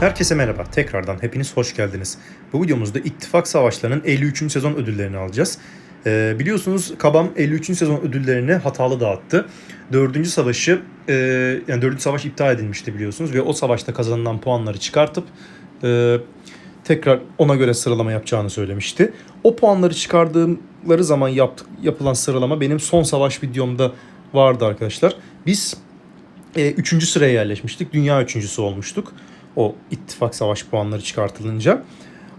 Herkese merhaba. Tekrardan hepiniz hoş geldiniz. Bu videomuzda İttifak Savaşları'nın 53. sezon ödüllerini alacağız. Ee, biliyorsunuz Kabam 53. sezon ödüllerini hatalı dağıttı. 4. savaşı e, yani 4. savaş iptal edilmişti biliyorsunuz ve o savaşta kazanılan puanları çıkartıp e, tekrar ona göre sıralama yapacağını söylemişti. O puanları çıkardığımları zaman yaptık, yapılan sıralama benim son savaş videomda vardı arkadaşlar. Biz e, sıraya yerleşmiştik. Dünya üçüncüsü olmuştuk. O ittifak savaş puanları çıkartılınca.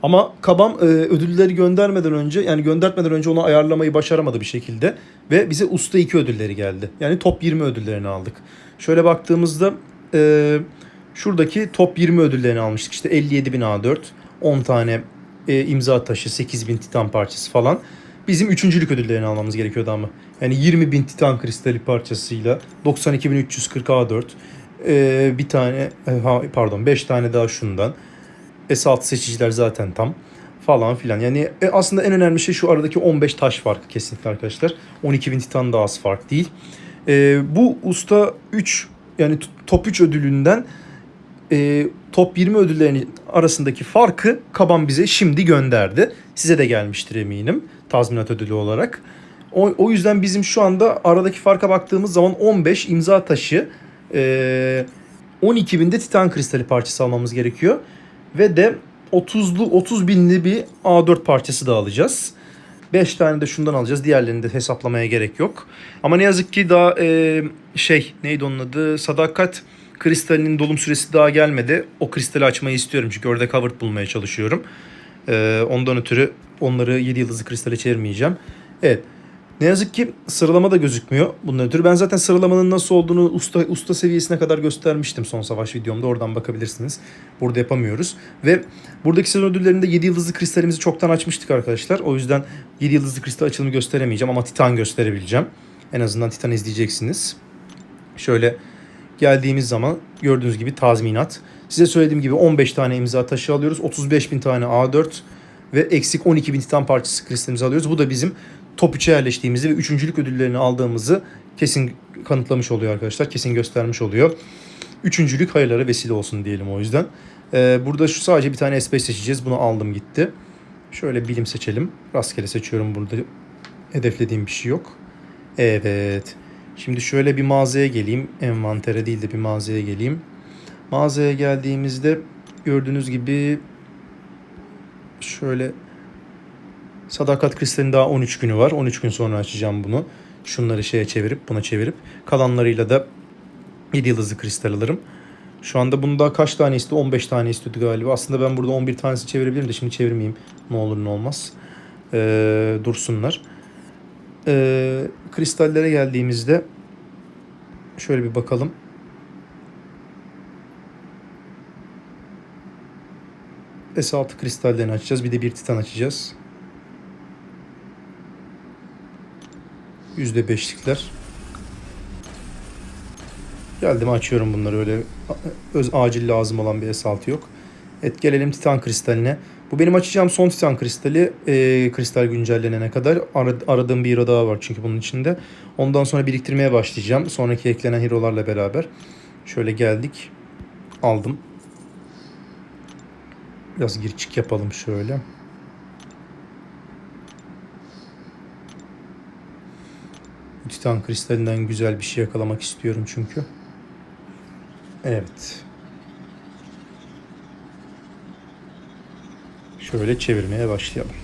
Ama Kabam e, ödülleri göndermeden önce yani göndermeden önce onu ayarlamayı başaramadı bir şekilde. Ve bize Usta 2 ödülleri geldi. Yani top 20 ödüllerini aldık. Şöyle baktığımızda e, şuradaki top 20 ödüllerini almıştık. İşte 57 bin A4, 10 tane e, imza taşı, 8 bin titan parçası falan. Bizim üçüncülük ödüllerini almamız gerekiyordu ama. Yani 20 bin titan kristali parçasıyla 92.340 A4, e, bir tane e, pardon 5 tane daha şundan. S6 seçiciler zaten tam falan filan. Yani e, aslında en önemli şey şu aradaki 15 taş farkı kesinlikle arkadaşlar. 12 bin titan da az fark değil. E, bu usta 3 yani top 3 ödülünden e, top 20 ödüllerinin arasındaki farkı Kaban bize şimdi gönderdi. Size de gelmiştir eminim tazminat ödülü olarak. O, o yüzden bizim şu anda aradaki farka baktığımız zaman 15 imza taşı, e, 12 binde titan kristali parçası almamız gerekiyor. Ve de 30'lu 30 binli bir A4 parçası da alacağız. 5 tane de şundan alacağız. Diğerlerini de hesaplamaya gerek yok. Ama ne yazık ki daha e, şey neydi onun adı? Sadakat kristalinin dolum süresi daha gelmedi. O kristali açmayı istiyorum çünkü orada covered bulmaya çalışıyorum. E, ondan ötürü onları 7 yıldızlı kristale çevirmeyeceğim. Evet. Ne yazık ki sıralama da gözükmüyor bundan ötürü. Ben zaten sıralamanın nasıl olduğunu usta usta seviyesine kadar göstermiştim son savaş videomda. Oradan bakabilirsiniz. Burada yapamıyoruz. Ve buradaki sezon ödüllerinde 7 yıldızlı kristalimizi çoktan açmıştık arkadaşlar. O yüzden 7 yıldızlı kristal açılımı gösteremeyeceğim ama Titan gösterebileceğim. En azından Titan izleyeceksiniz. Şöyle geldiğimiz zaman gördüğünüz gibi tazminat. Size söylediğim gibi 15 tane imza taşı alıyoruz. 35 bin tane A4 ve eksik 12 bin titan parçası kristalimizi alıyoruz. Bu da bizim top 3'e yerleştiğimizi ve üçüncülük ödüllerini aldığımızı kesin kanıtlamış oluyor arkadaşlar. Kesin göstermiş oluyor. Üçüncülük hayırlara vesile olsun diyelim o yüzden. Ee, burada şu sadece bir tane S5 seçeceğiz. Bunu aldım gitti. Şöyle bilim seçelim. Rastgele seçiyorum burada. Hedeflediğim bir şey yok. Evet. Şimdi şöyle bir mağazaya geleyim. Envantere değil de bir mağazaya geleyim. Mağazaya geldiğimizde gördüğünüz gibi şöyle Sadakat kristalinin daha 13 günü var. 13 gün sonra açacağım bunu. Şunları şeye çevirip buna çevirip kalanlarıyla da 7 yıldızlı kristal alırım. Şu anda bunda kaç tane istiyor? 15 tane istiyordu galiba. Aslında ben burada 11 tanesi çevirebilirim de şimdi çevirmeyeyim. Ne olur ne olmaz. Ee, dursunlar. Ee, kristallere geldiğimizde şöyle bir bakalım. S6 kristallerini açacağız. Bir de bir titan açacağız. %5'likler. Geldim açıyorum bunları öyle öz acil lazım olan bir S6 yok. Evet gelelim Titan kristaline. Bu benim açacağım son Titan kristali. Ee, kristal güncellenene kadar Ar- aradığım bir hero daha var çünkü bunun içinde. Ondan sonra biriktirmeye başlayacağım. Sonraki eklenen hero'larla beraber. Şöyle geldik. Aldım. Biraz gir çık yapalım şöyle. Titan kristalinden güzel bir şey yakalamak istiyorum çünkü. Evet. Şöyle çevirmeye başlayalım.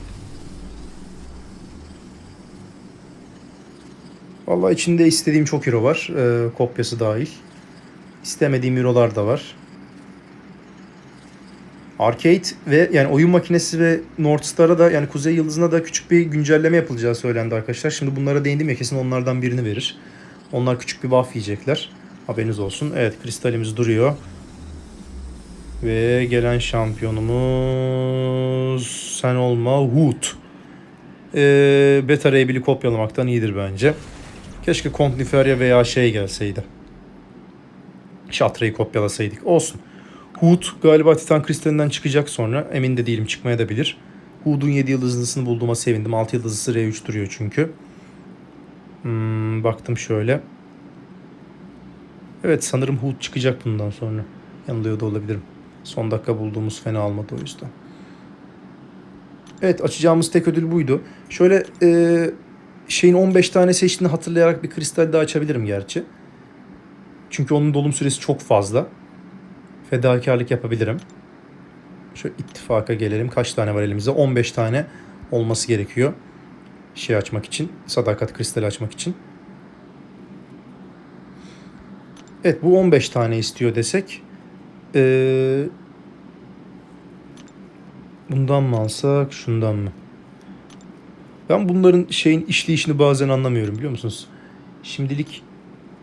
Vallahi içinde istediğim çok hero var. Ee, kopyası dahil. İstemediğim hero'lar da var. Arcade ve yani oyun makinesi ve North Star'a da yani Kuzey Yıldızı'na da küçük bir güncelleme yapılacağı söylendi arkadaşlar. Şimdi bunlara değindim ya kesin onlardan birini verir. Onlar küçük bir buff yiyecekler. Haberiniz olsun. Evet kristalimiz duruyor. Ve gelen şampiyonumuz sen olma Wood. Ee, Beta Ray Bill'i kopyalamaktan iyidir bence. Keşke Contiferia veya şey gelseydi. Shatra'yı kopyalasaydık. Olsun. Hood galiba Titan Kristalinden çıkacak sonra. Emin de değilim çıkmaya da bilir. Hood'un 7 yıldızlısını bulduğuma sevindim. 6 yıldızlısı R3 duruyor çünkü. Hmm, baktım şöyle. Evet sanırım Hood çıkacak bundan sonra. Yanılıyor da olabilirim. Son dakika bulduğumuz fena olmadı o yüzden. Evet açacağımız tek ödül buydu. Şöyle e, şeyin 15 tane seçtiğini hatırlayarak bir kristal daha açabilirim gerçi. Çünkü onun dolum süresi çok fazla. Fedakarlık yapabilirim. Şöyle ittifaka gelelim. Kaç tane var elimizde? 15 tane olması gerekiyor. Şey açmak için. Sadakat kristali açmak için. Evet bu 15 tane istiyor desek. Ee, bundan mı alsak şundan mı? Ben bunların şeyin işleyişini bazen anlamıyorum biliyor musunuz? Şimdilik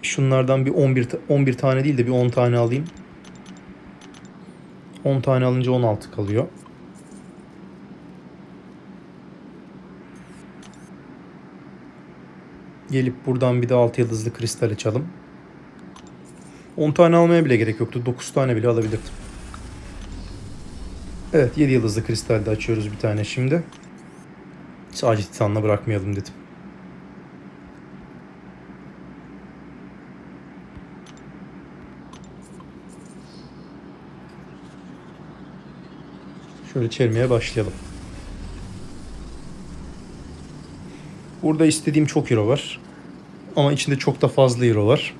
şunlardan bir 11 ta- 11 tane değil de bir 10 tane alayım. 10 tane alınca 16 kalıyor. Gelip buradan bir de 6 yıldızlı kristal açalım. 10 tane almaya bile gerek yoktu. 9 tane bile alabilirdim. Evet 7 yıldızlı kristal de açıyoruz bir tane şimdi. Sadece titanla bırakmayalım dedim. Şöyle çevirmeye başlayalım. Burada istediğim çok hero var. Ama içinde çok da fazla hero var.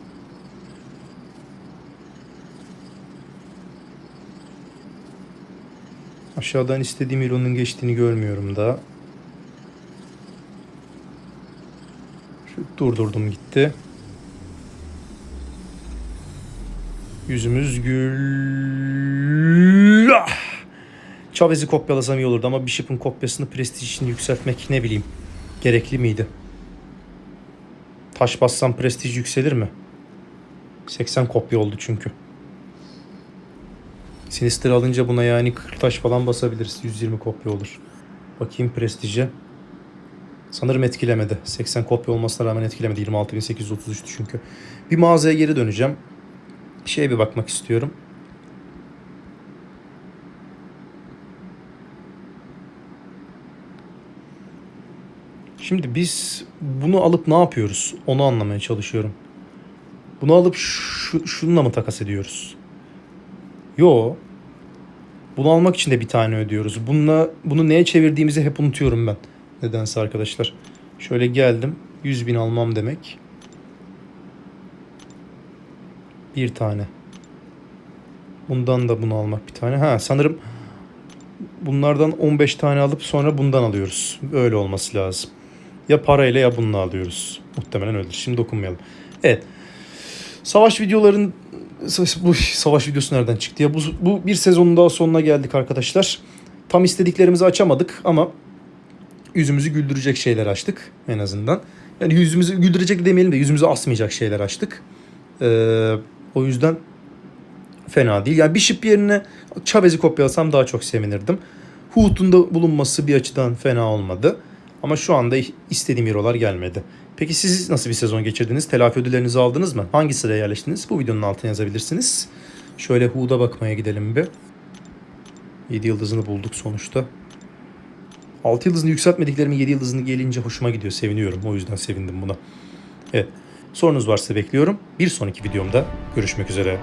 Aşağıdan istediğim hero'nun geçtiğini görmüyorum daha. Şu durdurdum gitti. Yüzümüz gül. Chavez'i kopyalasam iyi olurdu ama Bishop'un kopyasını prestij için yükseltmek ne bileyim gerekli miydi? Taş bassam prestij yükselir mi? 80 kopya oldu çünkü. Sinister alınca buna yani 40 taş falan basabiliriz. 120 kopya olur. Bakayım prestije. Sanırım etkilemedi. 80 kopya olmasına rağmen etkilemedi. 26.833'tü çünkü. Bir mağazaya geri döneceğim. Şeye bir bakmak istiyorum. Şimdi biz bunu alıp ne yapıyoruz? Onu anlamaya çalışıyorum. Bunu alıp şu, şununla mı takas ediyoruz? Yo. Bunu almak için de bir tane ödüyoruz. Bununla, bunu neye çevirdiğimizi hep unutuyorum ben. Nedense arkadaşlar. Şöyle geldim. 100 bin almam demek. Bir tane. Bundan da bunu almak bir tane. Ha sanırım bunlardan 15 tane alıp sonra bundan alıyoruz. Öyle olması lazım. Ya parayla ya bununla alıyoruz. Muhtemelen öyledir. Şimdi dokunmayalım. Evet. Savaş videoların bu savaş videosu nereden çıktı ya? Bu, bu bir sezonun daha sonuna geldik arkadaşlar. Tam istediklerimizi açamadık ama yüzümüzü güldürecek şeyler açtık en azından. Yani yüzümüzü güldürecek demeyelim de yüzümüzü asmayacak şeyler açtık. Ee, o yüzden fena değil. Yani Bishop yerine Chavez'i kopyalasam daha çok sevinirdim. Hoot'un da bulunması bir açıdan fena olmadı. Ama şu anda istediğim hero'lar gelmedi. Peki siz nasıl bir sezon geçirdiniz? Telafi ödüllerinizi aldınız mı? Hangi sıraya yerleştiniz? Bu videonun altına yazabilirsiniz. Şöyle Hood'a bakmaya gidelim bir. 7 yıldızını bulduk sonuçta. 6 yıldızını yükseltmediklerimin 7 yıldızını gelince hoşuma gidiyor. Seviniyorum. O yüzden sevindim buna. Evet. Sorunuz varsa bekliyorum. Bir sonraki videomda görüşmek üzere.